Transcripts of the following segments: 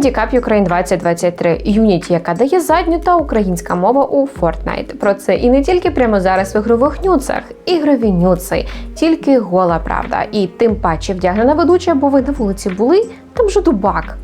Handicap Ukraine 2023 Юніті, яка дає задню та українська мова у Fortnite. Про це і не тільки прямо зараз в ігрових нюцах. Ігрові нюци, тільки гола правда. І тим паче вдягнена ведуча, бо ви на вулиці були, там же дубак.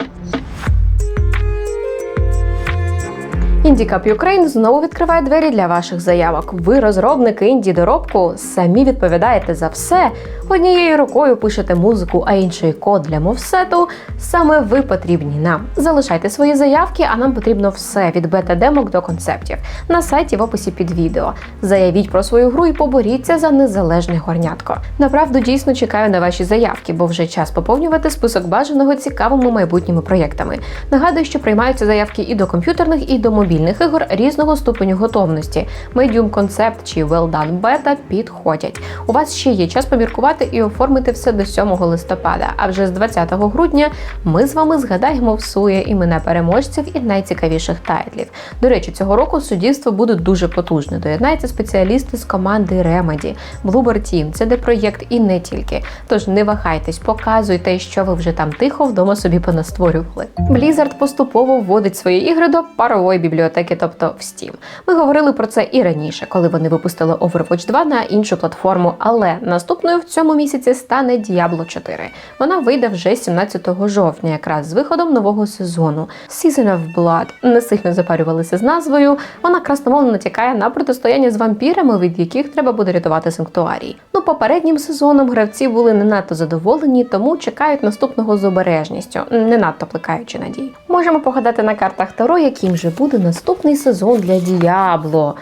Індікап Ukraine знову відкриває двері для ваших заявок. Ви, розробники інді доробку, самі відповідаєте за все. Однією рукою пишете музику, а іншою код для мовсету. Саме ви потрібні нам. Залишайте свої заявки, а нам потрібно все від бета-демок до концептів на сайті в описі під відео. Заявіть про свою гру і поборіться за незалежне горнятко. Направду дійсно чекаю на ваші заявки, бо вже час поповнювати список бажаного цікавими майбутніми проєктами. Нагадую, що приймаються заявки і до комп'ютерних, і до мобільних ігор різного ступеню готовності. Medium Concept чи Well Done Beta підходять. У вас ще є час поміркувати і оформити все до 7 листопада. А вже з 20 грудня ми з вами згадаємо всує імена переможців і найцікавіших тайтлів. До речі, цього року суддівство буде дуже потужне. Доєднаються спеціалісти з команди Remedy, Bloober Team, CD проєкт і не тільки. Тож не вагайтесь, показуйте, що ви вже там тихо вдома собі понастворювали. Blizzard поступово вводить свої ігри до парової бібліотеки, тобто в Steam. Ми говорили про це і раніше, коли вони випустили Overwatch 2 на іншу платформу. Але наступною в цьому місяці стане Diablo 4. Вона вийде вже 17 жовтня, якраз з виходом нового сезону. Season of Blood. Не сильно запарювалися з назвою. Вона красномовно натякає на протистояння з вампірами, від яких треба буде рятувати санктуарій. Ну, попереднім сезоном гравці були не надто задоволені, тому чекають наступного з обережністю, не надто плекаючи надій. Можемо погадати на картах Таро, яким же буде наступний сезон для Діабло.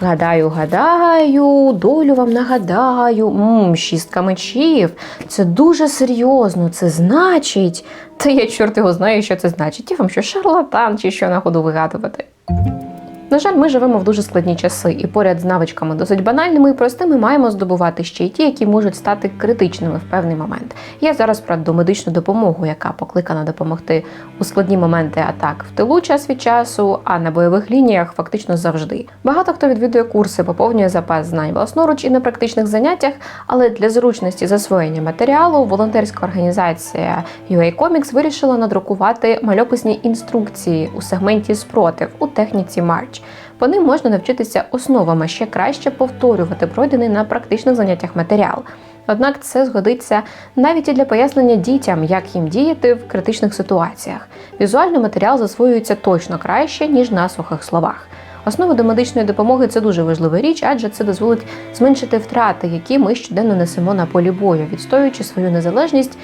Гадаю, гадаю, долю вам нагадаю. Мм, шістка мечів. Це дуже серйозно. Це значить. Та я чорт його знаю, що це значить. Я вам що шарлатан чи що на ходу вигадувати. На жаль, ми живемо в дуже складні часи, і поряд з навичками досить банальними і простими маємо здобувати ще й ті, які можуть стати критичними в певний момент. Я зараз про домедичну допомогу, яка покликана допомогти у складні моменти атак в тилу час від часу, а на бойових лініях фактично завжди. Багато хто відвідує курси, поповнює запас знань власноруч і на практичних заняттях, але для зручності засвоєння матеріалу волонтерська організація UA Comics вирішила надрукувати мальописні інструкції у сегменті спротив у техніці March. По ним можна навчитися основам, а ще краще повторювати пройдений на практичних заняттях матеріал. Однак це згодиться навіть і для пояснення дітям, як їм діяти в критичних ситуаціях. Візуальний матеріал засвоюється точно краще, ніж на сухих словах. Основи до медичної допомоги це дуже важлива річ, адже це дозволить зменшити втрати, які ми щоденно несемо на полі бою, відстоюючи свою незалежність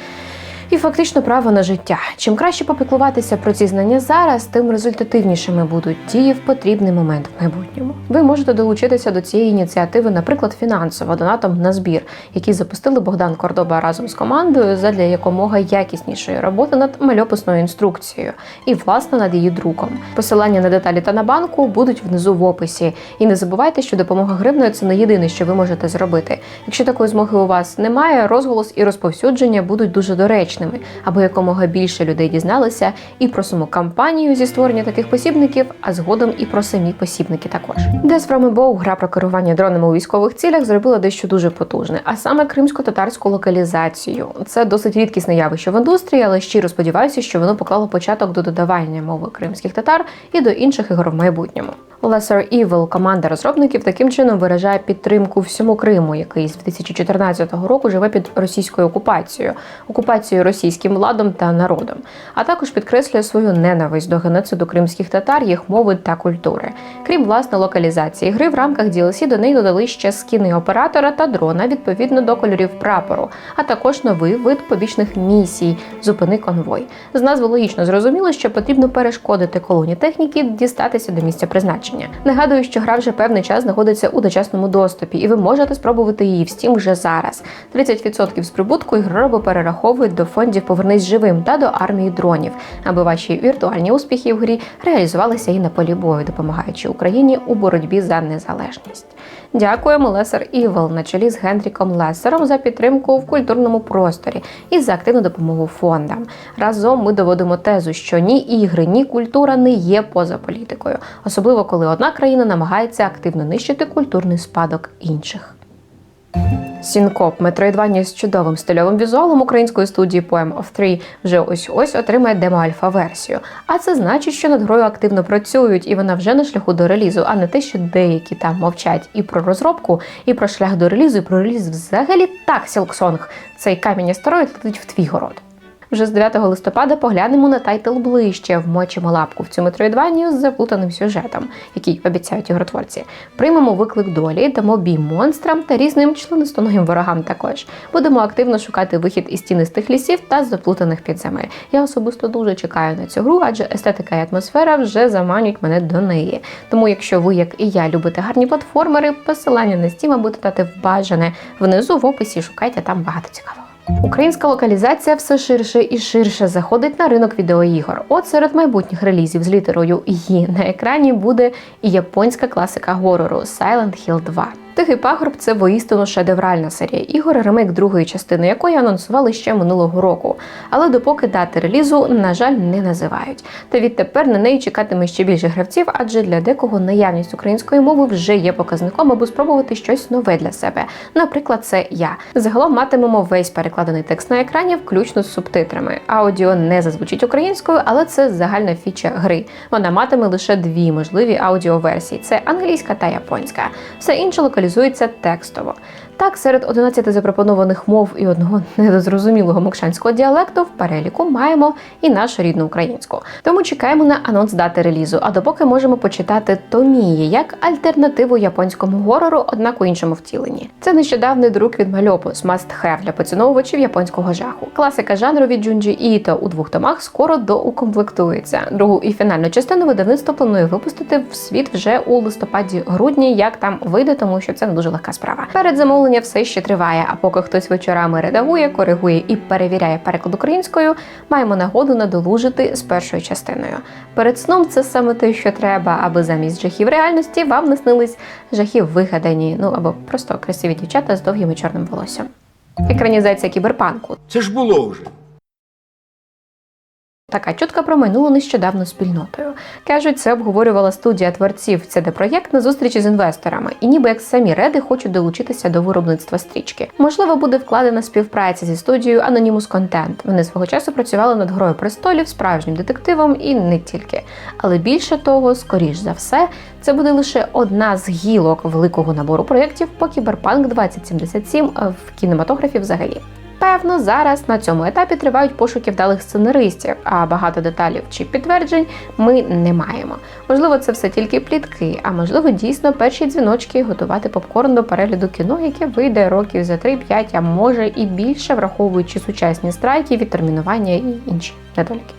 і фактично право на життя. Чим краще попіклуватися про ці знання зараз, тим результативнішими будуть дії в потрібний момент в майбутньому. Ви можете долучитися до цієї ініціативи, наприклад, фінансово донатом на збір, який запустили Богдан Кордоба разом з командою задля якомога якіснішої роботи над мальописною інструкцією і власне над її друком. Посилання на деталі та на банку будуть внизу в описі. І не забувайте, що допомога гривною це не єдине, що ви можете зробити. Якщо такої змоги у вас немає, розголос і розповсюдження будуть дуже доречні доречними, аби якомога більше людей дізналися і про саму кампанію зі створення таких посібників, а згодом і про самі посібники також. Death from Above, гра про керування дронами у військових цілях, зробила дещо дуже потужне, а саме кримсько-татарську локалізацію. Це досить рідкісне явище в індустрії, але щиро сподіваюся, що воно поклало початок до додавання мови кримських татар і до інших ігор в майбутньому. Lesser Evil, команда розробників, таким чином виражає підтримку всьому Криму, який з 2014 року живе під російською окупацією, окупацією російським владом та народом, а також підкреслює свою ненависть до геноциду кримських татар, їх мови та культури. Крім власне локалізації гри, в рамках DLC до неї додали ще скіни оператора та дрона відповідно до кольорів прапору, а також новий вид побічних місій зупини конвой. З назви логічно зрозуміло, що потрібно перешкодити колоні техніки дістатися до місця призначення призначення. Нагадую, що гра вже певний час знаходиться у дочасному доступі, і ви можете спробувати її в Steam вже зараз. 30% з прибутку ігророби перераховують до фондів Повернись живим та до армії дронів, аби ваші віртуальні успіхи в грі реалізувалися і на полі бою, допомагаючи Україні у боротьбі за незалежність. Дякуємо Лесер Івел на чолі з Генріком Лесером за підтримку в культурному просторі і за активну допомогу фондам. Разом ми доводимо тезу, що ні ігри, ні культура не є поза політикою, особливо коли одна країна намагається активно нищити культурний спадок інших. Сінкоп метроїдвання з чудовим стильовим візуалом української студії Poem of Three вже ось ось отримає демо-альфа версію. А це значить, що над грою активно працюють, і вона вже на шляху до релізу, а не те, що деякі там мовчать і про розробку, і про шлях до релізу, і про реліз взагалі так, Сілксонг. Цей камінь астероїд летить в твій город. Вже з 9 листопада поглянемо на тайтл ближче, вмочимо лапку в цю метроїдванію з заплутаним сюжетом, який обіцяють ігротворці. Приймемо виклик долі, дамо бій монстрам та різним членистоногим ворогам також. Будемо активно шукати вихід із тінистих лісів та заплутаних підземель. Я особисто дуже чекаю на цю гру, адже естетика і атмосфера вже заманюють мене до неї. Тому, якщо ви, як і я, любите гарні платформери, посилання на Steam будете дати в бажане внизу в описі. Шукайте там багато цікавого. Українська локалізація все ширше і ширше заходить на ринок відеоігор. От серед майбутніх релізів з літерою «Ї» на екрані буде і японська класика горору Silent Hill 2. Тихий пагорб це воістину шедевральна серія ігор, ремейк другої частини якої анонсували ще минулого року. Але допоки дати релізу, на жаль, не називають. Та відтепер на неї чекатиме ще більше гравців, адже для декого наявність української мови вже є показником, аби спробувати щось нове для себе. Наприклад, це я. Загалом матимемо весь перекладений текст на екрані, включно з субтитрами. Аудіо не зазвучить українською, але це загальна фіча гри. Вона матиме лише дві можливі аудіоверсії: це англійська та японська. Все інше локалізується текстово. Так, серед 11 запропонованих мов і одного недозрозумілого мокшанського діалекту в переліку маємо і нашу рідну українську. Тому чекаємо на анонс дати релізу. А допоки можемо почитати Томії як альтернативу японському горору, однак у іншому втіленні. Це нещодавний друк від Мальопус Must Have для поціновувачів японського жаху. Класика жанру від Джунджі Іто у двох томах скоро доукомплектується. Другу і фінальну частину видавництво планує випустити в світ вже у листопаді-грудні, як там вийде, тому що це не дуже легка справа. Перед замовлення все ще триває. А поки хтось вечорами редагує, коригує і перевіряє переклад українською, маємо нагоду надолужити з першою частиною. Перед сном це саме те, що треба, аби замість жахів реальності вам наснились жахів вигадані, ну або просто красиві дівчата з довгим і чорним волоссям. Екранізація кіберпанку Це ж було вже. Така чутка промайнула нещодавно спільнотою. Кажуть, це обговорювала студія творців CD Projekt на зустрічі з інвесторами, і ніби як самі реди хочуть долучитися до виробництва стрічки. Можливо, буде вкладена співпраця зі студією Anonymous Content. Вони свого часу працювали над грою престолів, справжнім детективом і не тільки. Але більше того, скоріш за все, це буде лише одна з гілок великого набору проєктів по Кіберпанк 2077 в кінематографі взагалі. Певно, зараз на цьому етапі тривають пошуки вдалих сценаристів, а багато деталів чи підтверджень ми не маємо. Можливо, це все тільки плітки, а можливо, дійсно перші дзвіночки готувати попкорн до перегляду кіно, яке вийде років за 3-5, а може і більше, враховуючи сучасні страйки, відтермінування і інші недоліки.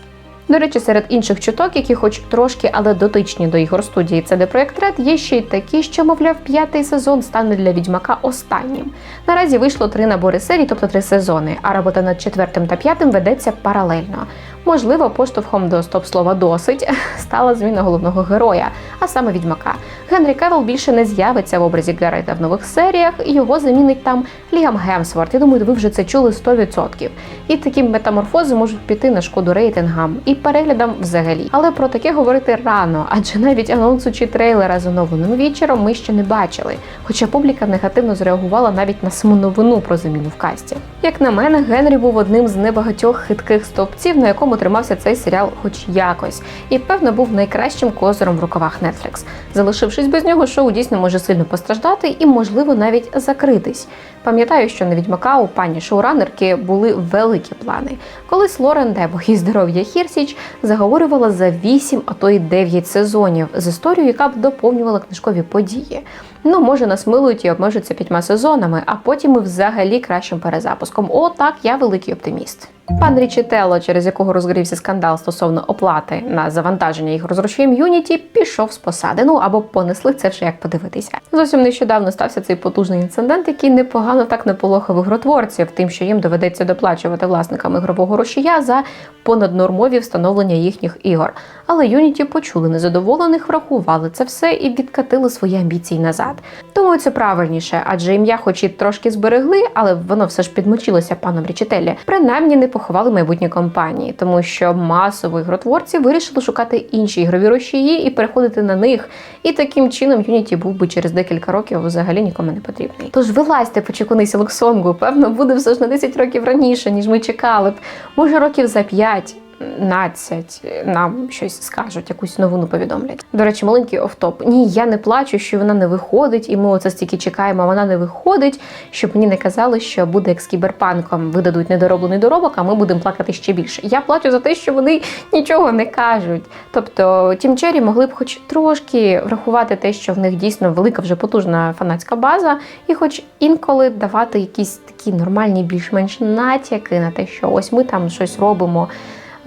До речі, серед інших чуток, які хоч трошки, але дотичні до ігор студії CD Projekt Red, є ще й такі, що, мовляв, п'ятий сезон стане для відьмака останнім. Наразі вийшло три набори серій, тобто три сезони, а робота над четвертим та п'ятим ведеться паралельно. Можливо, поштовхом до стоп-слова досить стала зміна головного героя, а саме відьмака. Генрі Кевел більше не з'явиться в образі Гарета в нових серіях, і його замінить там Лігам Гемсворт. Я думаю, ви вже це чули 100%. І такі метаморфози можуть піти на шкоду рейтингам і переглядам взагалі. Але про таке говорити рано, адже навіть анонсу чи трейлера з оновленим вічером ми ще не бачили. Хоча публіка негативно зреагувала навіть на саму новину про заміну в касті. Як на мене, Генрі був одним з небагатьох хитких стовпців, на якому тримався цей серіал, хоч якось, і певно був найкращим козиром в рукавах Netflix. Залишившись без нього, шоу дійсно може сильно постраждати і, можливо, навіть закритись. Пам'ятаю, що на відьмака у пані шоуранерки були великі плани. Колись Лорен Дебо і здоров'я Хірсіч заговорювала за 8, а то й 9 сезонів з історією, яка б доповнювала книжкові події. Ну, може, нас милують і обмежуються п'ятьма сезонами, а потім і взагалі кращим перезапуском. О, так, я великий оптиміст. Пан Річітелло, через якого розгорівся скандал стосовно оплати на завантаження ігор з Юніті, пішов з посади. Ну або понесли це вже як подивитися. Зовсім нещодавно стався цей потужний інцидент, який непогано так наполохав ігротворців, тим, що їм доведеться доплачувати власникам ігрового рушія за понаднормові встановлення їхніх ігор. Але Юніті почули незадоволених, врахували це все і відкатили свої амбіції назад. Думаю, це правильніше, адже ім'я, хоч і трошки зберегли, але воно все ж підмочилося паном Річителі. Принаймні не поховали майбутні компанії, тому що масово ігротворці вирішили шукати інші ігрові рушії і переходити на них. І таким чином Unity був би через декілька років взагалі нікому не потрібний. Тож вилазьте, почекуни Сілоксонгу, певно, буде все ж на 10 років раніше, ніж ми чекали б. Може, років за 5. 15 нам щось скажуть, якусь новину повідомлять. До речі, маленький офтоп. Ні, я не плачу, що вона не виходить, і ми оце стільки чекаємо, а вона не виходить, щоб мені не казали, що буде як з кіберпанком, видадуть недороблений доробок, а ми будемо плакати ще більше. Я плачу за те, що вони нічого не кажуть. Тобто, Тім Черрі могли б хоч трошки врахувати те, що в них дійсно велика вже потужна фанатська база, і хоч інколи давати якісь такі нормальні, більш-менш натяки на те, що ось ми там щось робимо.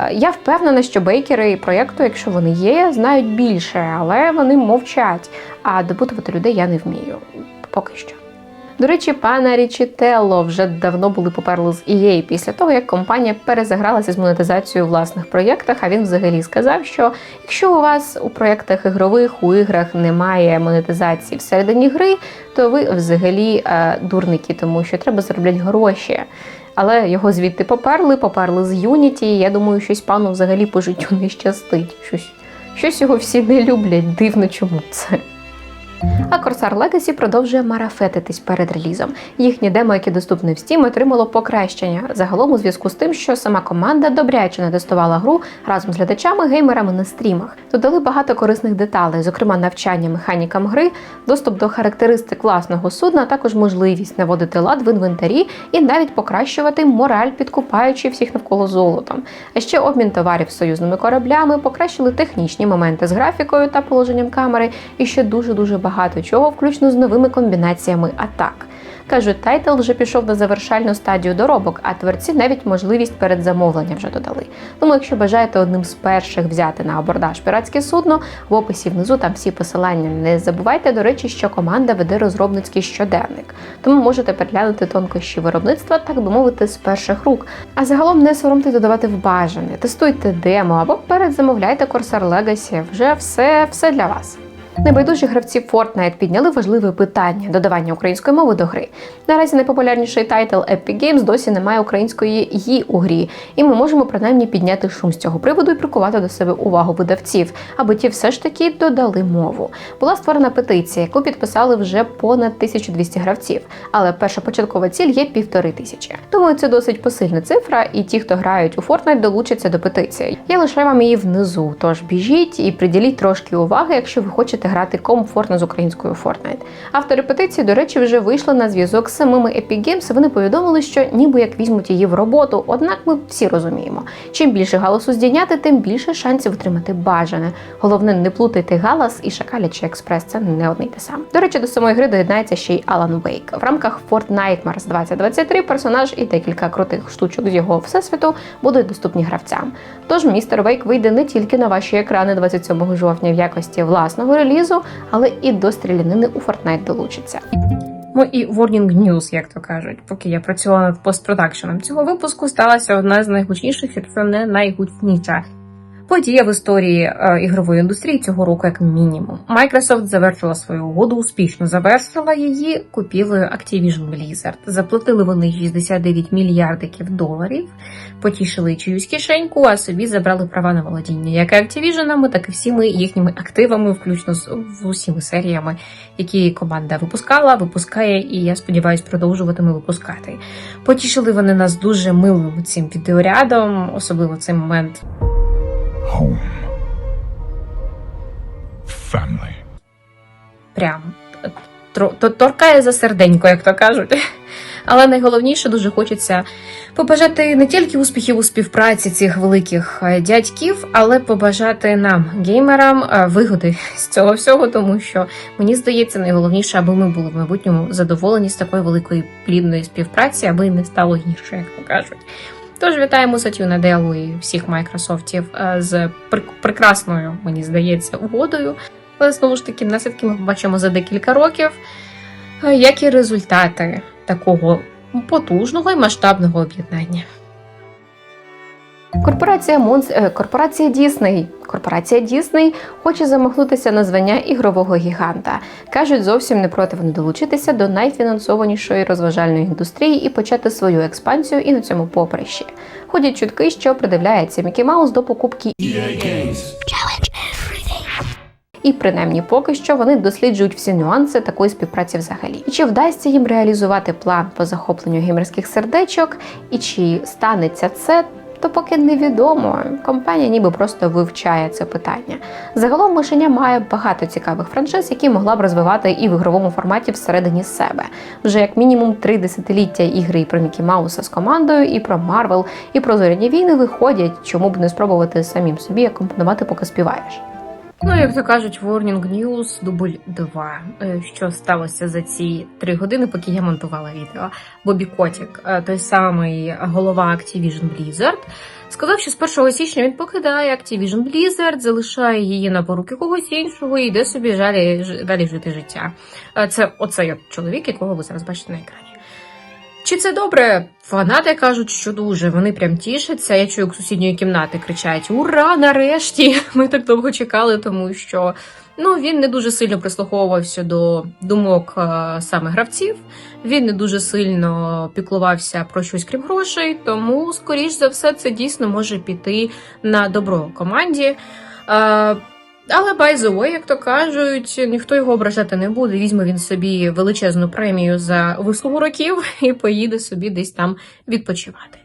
Е, Я впевнена, що бейкери проєкту, якщо вони є, знають більше, але вони мовчать. А допитувати людей я не вмію. Поки що. До речі, пана Річітелло вже давно були поперли з EA після того, як компанія перезагралася з монетизацією у власних проєктах. А він взагалі сказав, що якщо у вас у проєктах ігрових у іграх немає монетизації всередині гри, то ви взагалі е, дурники, тому що треба заробляти гроші. Але його звідти поперли, поперли з Unity. Я думаю, щось пану взагалі по життю не щастить. Щось, щось його всі не люблять. Дивно, чому це. А Corsair Legacy продовжує марафетитись перед релізом. Їхнє демо, яке доступне в Steam, отримало покращення. Загалом у зв'язку з тим, що сама команда добряче натестувала гру разом з глядачами, геймерами на стрімах. Додали багато корисних деталей, зокрема навчання механікам гри, доступ до характеристик власного судна, а також можливість наводити лад в інвентарі і навіть покращувати мораль, підкупаючи всіх навколо золотом. А ще обмін товарів з союзними кораблями, покращили технічні моменти з графікою та положенням камери, і ще дуже дуже багато чого, включно з новими комбінаціями атак. Кажуть, тайтл вже пішов на завершальну стадію доробок, а творці навіть можливість передзамовлення вже додали. Тому, якщо бажаєте одним з перших взяти на абордаж піратське судно, в описі внизу там всі посилання. Не забувайте, до речі, що команда веде розробницький щоденник, тому можете переглянути тонкощі виробництва, так би мовити, з перших рук. А загалом не соромте додавати в бажане, тестуйте демо або передзамовляйте Corsair Legacy. Вже все, все для вас. Небайдужі гравці Fortnite підняли важливе питання додавання української мови до гри. Наразі найпопулярніший тайтл Epic Games досі не має української «ї» у грі, і ми можемо принаймні підняти шум з цього приводу і прикувати до себе увагу видавців, аби ті все ж таки додали мову. Була створена петиція, яку підписали вже понад 1200 гравців, але перша початкова ціль є півтори тисячі. Думаю, це досить посильна цифра, і ті, хто грають у Fortnite, долучаться до петиції. Я лишаю вам її внизу, тож біжіть і приділіть трошки уваги, якщо ви хочете грати комфортно з українською Fortnite. Автори петиції, до речі, вже вийшли на зв'язок з самими Epic Games. Вони повідомили, що ніби як візьмуть її в роботу. Однак ми всі розуміємо, чим більше галасу здійняти, тим більше шансів отримати бажане. Головне, не плутайте галас і шакалячий експрес. Це не одне й те саме. До речі, до самої гри доєднається ще й Alan Wake. В рамках Fortnite 2023 персонаж і декілька крутих штучок з його всесвіту будуть доступні гравцям. Тож містер Вейк вийде не тільки на ваші екрани 27 жовтня в якості власного релізу, але і до стрілянини у Fortnite долучиться. Ну і Warning News, як то кажуть. Поки я працювала над постпродакшеном цього випуску, сталася одна з найгучніших, якщо не найгучніша подія в історії е, ігрової індустрії цього року, як мінімум. Microsoft завершила свою угоду, успішно завершила її купівлею Activision Blizzard. Заплатили вони 69 мільярдиків доларів, потішили чиюсь кишеньку, а собі забрали права на володіння як Activision, так і всіми їхніми активами, включно з усіми серіями, які команда випускала, випускає, і я сподіваюся, продовжуватиме випускати. Потішили вони нас дуже милим цим відеорядом, особливо цей момент. Home. Family. прям торкає за серденько, як то кажуть. Але найголовніше дуже хочеться побажати не тільки успіхів у співпраці цих великих е, дядьків, але побажати нам, геймерам, е, вигоди з цього всього, тому що мені здається, найголовніше, аби ми були в майбутньому задоволені з такої великої плідної співпраці, аби не стало гірше, як то кажуть. Тож вітаємо Сатю Наделу і всіх Майкрософтів е, з пр- прекрасною, мені здається, угодою. Але знову ж таки, наслідки ми побачимо за декілька років, Які результати такого потужного і масштабного об'єднання. Корпорація Монс... е, корпорація Дісней. Корпорація Дісней хоче замахнутися на звання ігрового гіганта. Кажуть, зовсім не проти вони долучитися до найфінансованішої розважальної індустрії і почати свою експансію і на цьому поприщі. Ходять чутки, що придивляється Мікі Маус до покупки і принаймні поки що вони досліджують всі нюанси такої співпраці взагалі. І чи вдасться їм реалізувати план по захопленню геймерських сердечок, і чи станеться це? То поки невідомо. Компанія ніби просто вивчає це питання. Загалом мишеня має багато цікавих франшиз, які могла б розвивати і в ігровому форматі всередині себе. Вже як мінімум три десятиліття ігри і про Мікі Мауса з командою, і про Марвел, і про зоряні війни виходять. Чому б не спробувати самим собі акомпонувати, поки співаєш? Ну, як то кажуть, Warning News дубль 2. Е, Що сталося за ці три години, поки я монтувала відео? Бобі Котік, е, той самий голова Activision Blizzard, сказав, що з 1 січня він покидає Activision Blizzard, залишає її на поруки когось іншого і йде собі жалі, далі жити життя. Е, Це оцей чоловік, якого ви зараз бачите на екрані. Чи це добре? Фанати кажуть, що дуже. Вони прям тішаться. Я чую, як сусідньої кімнати кричать: Ура! Нарешті! Ми так довго чекали, тому що ну він не дуже сильно прислуховувався до думок е, саме гравців. Він не дуже сильно піклувався про щось крім грошей. Тому, скоріш за все, це дійсно може піти на добро команді. Але by як то кажуть, ніхто його ображати не буде. Візьме він собі величезну премію за вислугу років і поїде собі десь там відпочивати.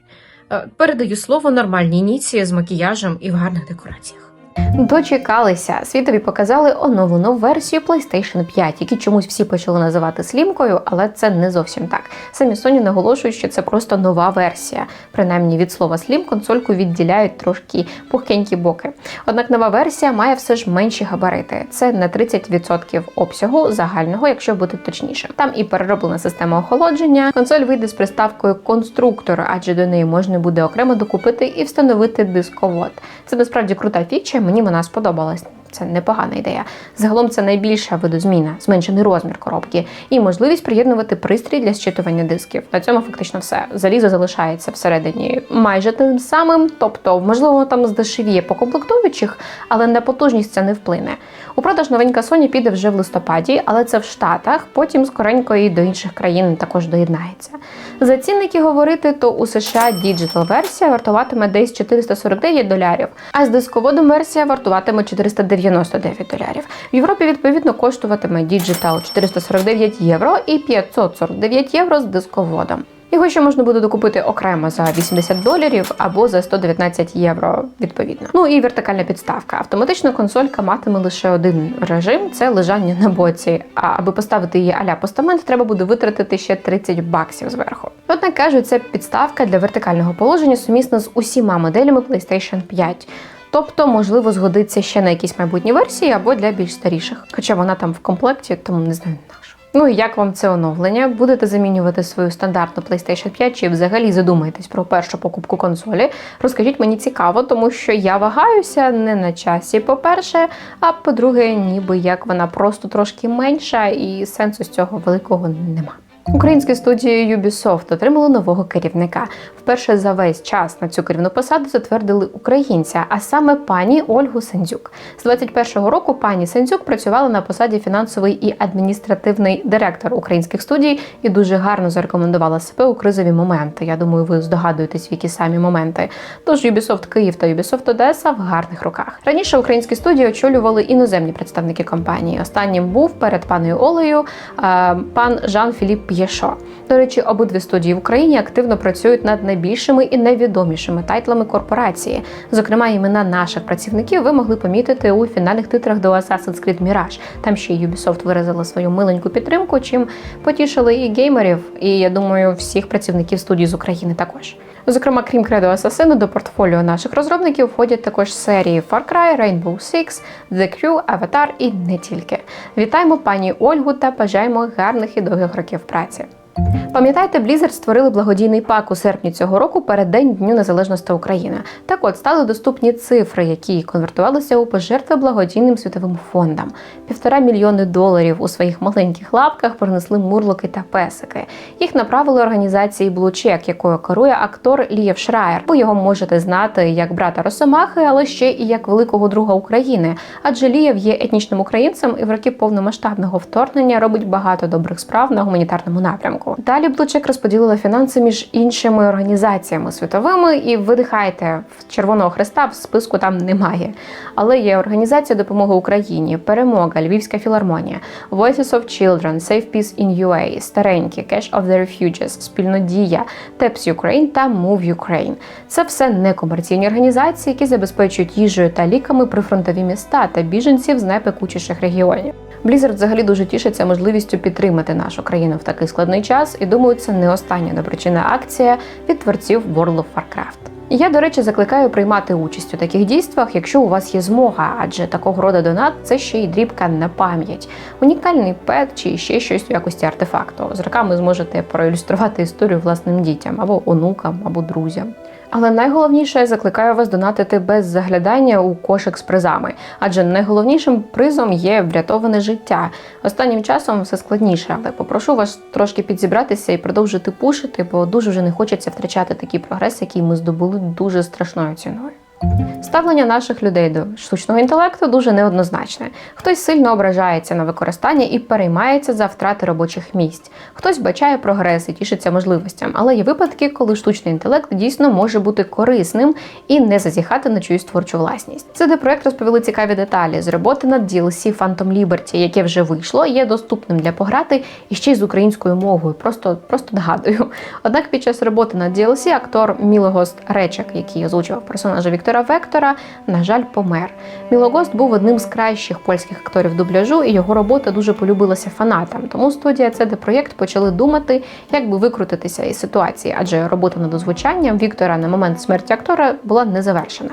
Е, Передаю слово нормальній Ніці з макіяжем і в гарних декораціях. Дочекалися. Світові показали оновлену версію PlayStation 5, які чомусь всі почали називати слімкою, але це не зовсім так. Самі Sony наголошують, що це просто нова версія. Принаймні від слова слім консольку відділяють трошки пухкенькі боки. Однак нова версія має все ж менші габарити. Це на 30% обсягу загального, якщо бути точнішим. Там і перероблена система охолодження. Консоль вийде з приставкою конструктор, адже до неї можна буде окремо докупити і встановити дисковод. Це насправді крута фіча. Мені вона сподобалась. Це непогана ідея. Загалом це найбільша видозміна, зменшений розмір коробки і можливість приєднувати пристрій для зчитування дисків. На цьому фактично все. Залізо залишається всередині майже тим самим, тобто, можливо, там здешевіє по комплектуючих, але на потужність це не вплине. У продаж новенька Sony піде вже в листопаді, але це в Штатах. Потім скоренько і до інших країн також доєднається. За цінники говорити, то у США діджитал версія вартуватиме десь 449 долярів, а з дисководом версія вартуватиме 499 долярів. В Європі відповідно коштуватиме діджитал 449 євро і 549 євро з дисководом. Його ще можна буде докупити окремо за 80 доларів або за 119 євро відповідно. Ну і вертикальна підставка. Автоматична консолька матиме лише один режим це лежання на боці. А аби поставити її аля постамент, треба буде витратити ще 30 баксів зверху. Однак кажуть, це підставка для вертикального положення сумісна з усіма моделями PlayStation 5. Тобто, можливо, згодиться ще на якісь майбутні версії або для більш старіших. Хоча вона там в комплекті, тому не знаю на. Ну і як вам це оновлення? Будете замінювати свою стандартну PlayStation 5 чи взагалі задумаєтесь про першу покупку консолі? Розкажіть мені цікаво, тому що я вагаюся не на часі, по-перше, а по-друге, ніби як вона просто трошки менша, і сенсу з цього великого нема. Українські студії Ubisoft отримали нового керівника. Вперше за весь час на цю керівну посаду затвердили українця, а саме пані Ольгу Сендзюк. З 21-го року пані Сендзюк працювала на посаді фінансовий і адміністративний директор українських студій і дуже гарно зарекомендувала себе у кризові моменти. Я думаю, ви здогадуєтесь, в які самі моменти. Тож Ubisoft Київ та Ubisoft Одеса в гарних руках. Раніше українські студії очолювали іноземні представники компанії. Останнім був перед паною Олею е, пан Жан Філіп П'єшо. До речі, обидві студії в Україні активно працюють над найбільшими і найвідомішими тайтлами корпорації. Зокрема, імена наших працівників ви могли помітити у фінальних титрах до Assassin's Creed Mirage. Там ще й Ubisoft виразила свою миленьку підтримку, чим потішили і геймерів, і я думаю, всіх працівників студії з України також. Зокрема, крім Credo Assassin, до портфоліо наших розробників входять також серії Far Cry, Rainbow Six, The Crew, Avatar і не тільки. Вітаємо пані Ольгу та бажаємо гарних і довгих років праці. Пам'ятаєте, Blizzard створили благодійний пак у серпні цього року перед День Дню Незалежності України. Так от стали доступні цифри, які конвертувалися у пожертви благодійним світовим фондам. Півтора мільйони доларів у своїх маленьких лапках принесли мурлоки та песики. Їх направили організації Check, якою керує актор Лієв Шраєр. Ви його можете знати як брата Росомахи, але ще і як великого друга України. Адже Лієв є етнічним українцем і в роки повномасштабного вторгнення робить багато добрих справ на гуманітарному напрямку. Далі Блучек розподілила фінанси між іншими організаціями світовими, і видихайте в Червоного Хреста в списку там немає. Але є організація допомоги Україні, Перемога, Львівська філармонія, Voices of Children, Safe Peace in UA, Старенькі, Cash of the Refugees, Спільнодія, TEPS Ukraine та Move Ukraine. Це все некомерційні організації, які забезпечують їжею та ліками прифронтові міста та біженців з найпекучіших регіонів. Blizzard взагалі дуже тішиться можливістю підтримати нашу країну в такий складний час, і думаю, це не остання доброчинна акція від творців World of Warcraft. Я, до речі, закликаю приймати участь у таких дійствах, якщо у вас є змога, адже такого роду донат це ще й дрібка на пам'ять, унікальний пет чи ще щось у якості артефакту. З роками зможете проілюструвати історію власним дітям або онукам, або друзям. Але найголовніше я закликаю вас донатити без заглядання у кошик з призами, адже найголовнішим призом є врятоване життя. Останнім часом все складніше, але попрошу вас трошки підзібратися і продовжити пушити, бо дуже вже не хочеться втрачати такий прогрес, який ми здобули дуже страшною ціною. Ставлення наших людей до штучного інтелекту дуже неоднозначне. Хтось сильно ображається на використання і переймається за втрати робочих місць. Хтось бачає прогрес і тішиться можливостям, але є випадки, коли штучний інтелект дійсно може бути корисним і не зазіхати на чиюсь творчу власність. Це проект розповіли цікаві деталі з роботи над DLC Phantom Liberty, яке вже вийшло, є доступним для пограти і ще й з українською мовою. Просто просто нагадую. Однак під час роботи над DLC актор Мілогост Речек, який озвучував персонажа Віктора Вектора, на жаль, помер. Мілогост був одним з кращих польських акторів дубляжу, і його робота дуже полюбилася фанатам. Тому студія CD Projekt почали думати, як би викрутитися із ситуації, адже робота над озвучанням Віктора на момент смерті актора була не завершена.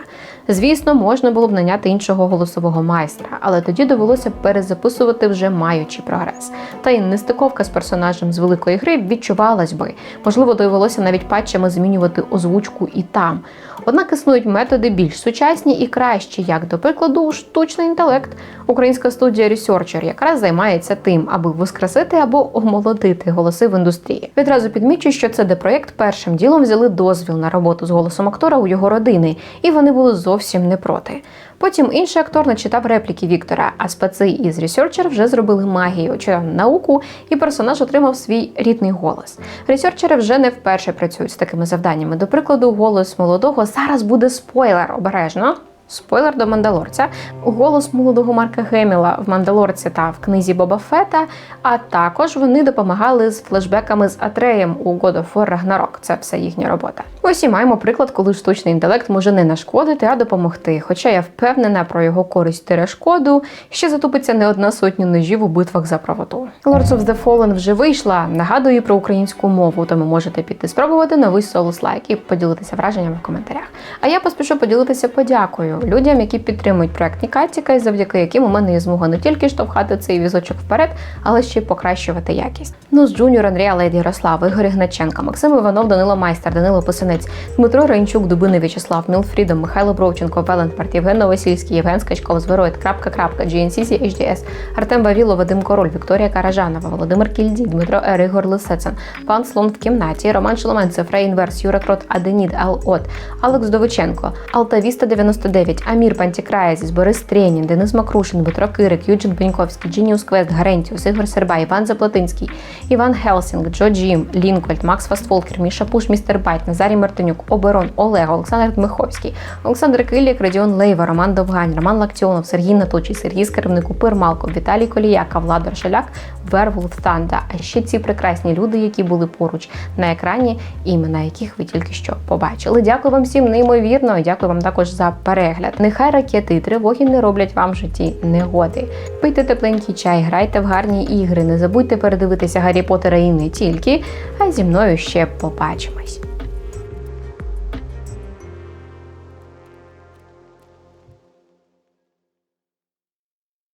Звісно, можна було б наняти іншого голосового майстра, але тоді довелося перезаписувати вже маючи прогрес. Та й нестиковка з персонажем з великої гри відчувалась би. Можливо, довелося навіть патчами змінювати озвучку і там. Однак існують методи більш сучасні і кращі, як до прикладу, штучний інтелект. Українська студія Researcher якраз займається тим, аби воскресити або омолодити голоси в індустрії. Відразу підмічу, що це де проєкт першим ділом взяли дозвіл на роботу з голосом актора у його родини, і вони були зовсім не проти. Потім інший актор начитав репліки Віктора, а спеці із ресерчер вже зробили магію чи науку, і персонаж отримав свій рідний голос. Ресерчери вже не вперше працюють з такими завданнями. До прикладу, голос молодого зараз буде спойлер обережно. Спойлер до Мандалорця, голос молодого Марка Геміла в Мандалорці та в книзі Боба Фета. А також вони допомагали з флешбеками з Атреєм у God of War Ragnarok. Це все їхня робота. Ось і маємо приклад, коли штучний інтелект може не нашкодити, а допомогти. Хоча я впевнена про його користь шкоду, ще затупиться не одна сотня ножів у битвах за правоту. Lords of the Fallen вже вийшла. Нагадую про українську мову, тому можете піти спробувати новий солус лайк і поділитися враженнями в коментарях. А я поспішу поділитися подякою людям, які підтримують проект Нікатіка, і завдяки яким у мене є змога не тільки штовхати цей візочок вперед, але ще й покращувати якість. Ну з Джуніор Андрія Леді Ярослав, Ігор Ігначенка, Максим Іванов, Данило Майстер, Данило Писанець, Дмитро Рейнчук, Дубини В'ячеслав, Мілфрідом, Михайло Бровченко, Веленпарт, Євген Новосільський, Євген Скачков, Звероїд, крапка, крапка, GNCC, HDS, Артем Вавіло, Вадим Король, Вікторія Каражанова, Володимир Кільдій, Дмитро Ер, Ігор Лисецин, Пан Слон в кімнаті, Роман Шеломенцев, Фрей Інверс, Юра Крот, Аденід, Ал От, Алекс Довиченко, Алтавіста 99, Амір Пантікраєзіс, Борис Тренін, Денис Макрушин, Дмитро Кирик, Юджин Пеньковський, Джініус Квест, Гарентіус, Ігор Серба, Іван Заплатинський, Іван Хелсінг, Джо Джім, Лінкольд, Макс Фастфолкер, Міша Пуш, Містер Байт, Назарій Мартинюк, Оберон, Олег, Олександр Дмиховський, Олександр Килік, Радіон Лейва, Роман Довгань, Роман Лактіонов, Сергій Наточий, Сергій Скарбник, Упир Малко, Віталій Коліяка, Владар Шаляк, Вервулф Танда. А ще ці прекрасні люди, які були поруч на екрані, імена яких ви тільки що побачили. Дякую вам всім неймовірно. Дякую вам також за перегляд. Нехай ракети і тривоги не роблять вам в житті негоди. Пийте тепленький чай, грайте в гарні ігри. Не забудьте передивитися Гаррі Поттера і не тільки. А зі мною ще побачимось.